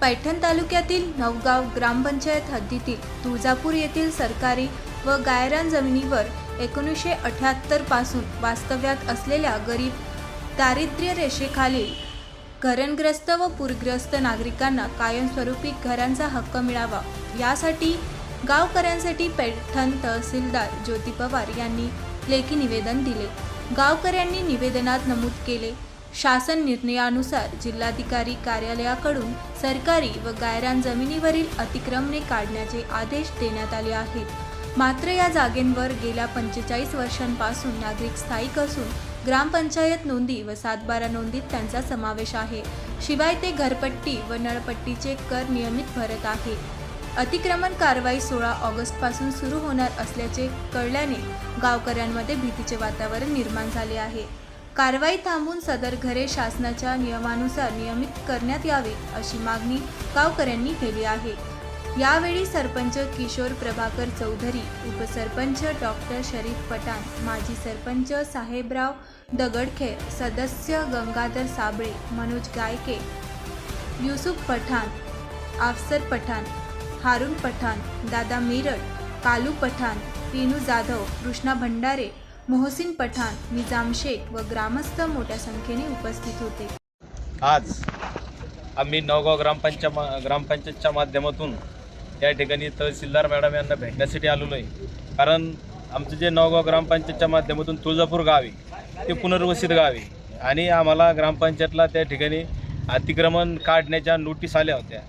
पैठण तालुक्यातील नवगाव ग्रामपंचायत हद्दीतील तुळजापूर येथील सरकारी व गायरान जमिनीवर एकोणीसशे अठ्याहत्तरपासून वास्तव्यात असलेल्या गरीब दारिद्र्य रेषेखालील घरणग्रस्त व पूरग्रस्त नागरिकांना कायमस्वरूपी घरांचा हक्क मिळावा. यासाठी गावकऱ्यांसाठी पैठण तहसीलदार ज्योती पवार यांनी लेखी निवेदन दिले. गावकऱ्यांनी निवेदनात नमूद केले. शासन निर्णयानुसार जिल्हाधिकारी कार्यालयाकडून सरकारी व गायरान जमिनीवरील अतिक्रमणे काढण्याचे आदेश देण्यात आले आहेत. मात्र या जागेंवर गेल्या पंचेचाळीस वर्षांपासून नागरिक स्थायिक असून ग्रामपंचायत नोंदी व सातबारा नोंदीत त्यांचा समावेश आहे. शिवाय ते घरपट्टी व नळपट्टीचे कर नियमित भरत आहे. अतिक्रमण कारवाई सोळा ऑगस्टपासून सुरू होणार असल्याचे कळल्याने गावकऱ्यांमध्ये भीतीचे वातावरण निर्माण झाले आहे. कारवाई थांबून सदर घरे शासनाच्या नियमानुसार नियमित करण्यात यावे अशी मागणी गावकऱ्यांनी केली आहे. यावेळी सरपंच किशोर प्रभाकर चौधरी उपसरपंच डॉक्टर शरीफ पठाण माजी सरपंच साहेबराव दगडखेर सदस्य गंगाधर साबळे मनोज गायके युसुफ पठाण आफसर पठाण हारून पठाण दादा मेरड कालू पठाण पिनू जाधव कृष्णा भंडारे मोहसिन पठाण निजाम शेख व ग्रामस्थ मोठ्या संख्येने उपस्थित होते. आज आम्ही नवगाव ग्रामपंचा ग्रामपंचायतच्या माध्यमातून या ठिकाणी तहसीलदार मॅडम यांना भेटण्यासाठी आलेलो आहे कारण आमचं जे नवगाव ग्रामपंचायतच्या माध्यमातून तुळजापूर गाव आहे ते पुनर्वसित गाव आहे. आणि आम्हाला ग्रामपंचायतला त्या ठिकाणी अतिक्रमण काढण्याच्या नोटीस आल्या होत्या.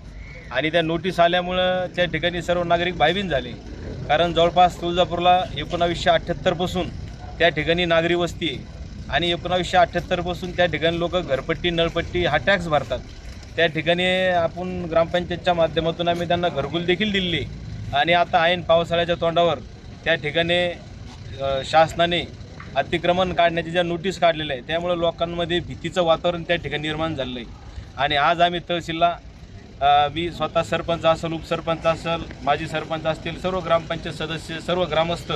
आणि त्या नोटीस आल्यामुळं त्या ठिकाणी सर्व नागरिक भयभीत झाले. कारण जवळपास तुळजापूरला एकोणावीसशे अठ्ठ्याहत्तरपासून त्या ठिकाणी नागरी वस्ती आहे. आणि एकोणावीसशे अठ्ठ्याहत्तरपासून त्या ठिकाणी लोक घरपट्टी नळपट्टी हा टॅक्स भरतात. त्या ठिकाणी आपण ग्रामपंचायतच्या माध्यमातून आम्ही त्यांना घरकुल देखील दिली आणि आता ऐन पावसाळ्याच्या तोंडावर त्या ठिकाणी शासनाने अतिक्रमण काढण्याची ज्या नोटीस काढलेल्या आहे त्यामुळे लोकांमध्ये भीतीचं वातावरण त्या ठिकाणी निर्माण झालेलं आहे आणि आज आम्ही तहसीलला मी स्वतः सरपंच असेल उपसरपंच असेल माजी सरपंच असतील सर्व ग्रामपंचायत सदस्य सर्व ग्रामस्थ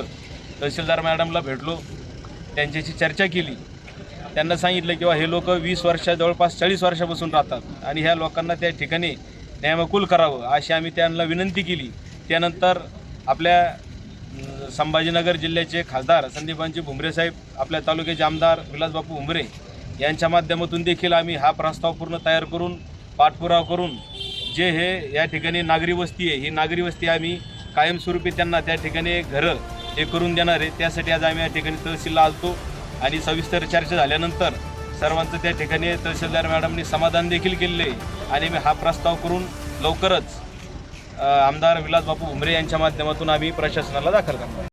तहसीलदार मॅडमला भेटलो. त्यांच्याशी चर्चा केली. त्यांना सांगितलं किंवा हे लोक वीस वर्षा जवळपास चाळीस वर्षापासून राहतात आणि ह्या लोकांना त्या ठिकाणी न्यायमकुल करावं अशी आम्ही त्यांना विनंती केली. त्यानंतर आपल्या संभाजीनगर जिल्ह्याचे खासदार संदीपांची भुमरे साहेब आपल्या तालुक्याचे आमदार विलासबापू भुमरे यांच्या माध्यमातून देखील आम्ही हा प्रस्ताव पूर्ण तयार करून पाठपुरावा करून जे हे या ठिकाणी नागरी वस्ती आहे ही नागरी वस्ती आम्ही कायमस्वरूपी त्यांना त्या ठिकाणी घरं हे करून देणार आहे. त्यासाठी आज आम्ही या ठिकाणी तहसीलला आलतो. आणि सविस्तर चर्चा झाल्यानंतर सर्वांचं त्या ठिकाणी तहसीलदार मॅडमने समाधान देखील केलेलं आहे. आणि मी हा प्रस्ताव करून लवकरच आमदार आमदार विलासबापू उमरे यांच्या माध्यमातून आम्ही प्रशासनाला दाखल करणार